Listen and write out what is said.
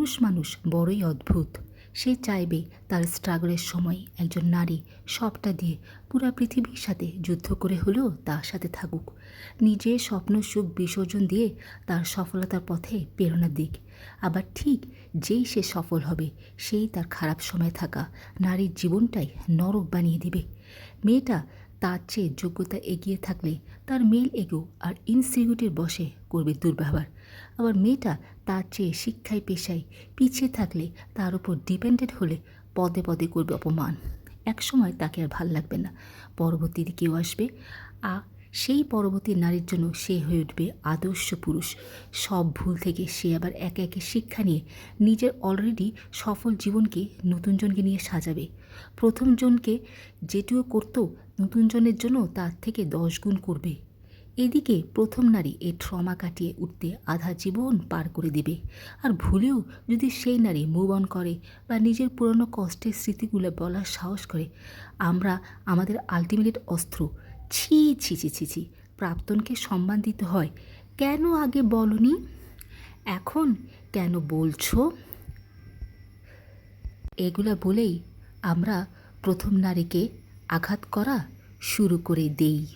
পুরুষ মানুষ বড়ই অদ্ভুত। সে চাইবে তার স্ট্রাগলের সময় একজন নারী সবটা দিয়ে পুরা পৃথিবীর সাথে যুদ্ধ করে হলেও তার সাথে থাকুক। নিজের স্বপ্ন, সুখ, বিসর্জন দিয়ে তার সফলতার পথে প্রেরণা দিক। আবার ঠিক যেই সে সফল হবে, সেই তার খারাপ সময় থাকা নারীর জীবনটাই নরক বানিয়ে দিবে। মেয়েটা তার চেয়ে যোগ্যতা এগিয়ে থাকলে তার মেল এগো আর ইনসিকিউরিটির বসে করবে দুর্ব্যবহার। আবার মেয়েটা তার চেয়ে শিক্ষায় পেশায় পিছিয়ে থাকলে তার উপর ডিপেন্ডেন্ট হলে পদে পদে করবে অপমান। একসময় তাকে আর ভালো লাগবে না। পরবর্তীতে কেউ আসবে, আ সেই পরবর্তী নারীর জন্য সে হয়ে উঠবে আদর্শ পুরুষ। সব ভুল থেকে সে আবার একে একে শিক্ষা নিয়ে নিজের অলরেডি সফল জীবনকে নতুনজনকে নিয়ে সাজাবে। প্রথমজনকে যেটুকু করতো নতুনজনের জন্য তার থেকে দশ গুণ করবে। এদিকে প্রথম নারী এই ট্রমা কাটিয়ে উঠতে আধা জীবন পার করে দিবে। আর ভুলেও যদি সেই নারী মুভ অন করে বা নিজের পুরনো কষ্টের স্মৃতিগুলো বলার সাহস করে, আমরা আমাদের আলটিমেট অস্ত্র, ছি ছি ছি ছি ছি, প্রাক্তনকে সম্মান দিতে হয়। কেন আগে বলনি? এখন কেন বলছো? এগুলা বলেই আমরা প্রথম নারীকে আঘাত করা শুরু করে দেই।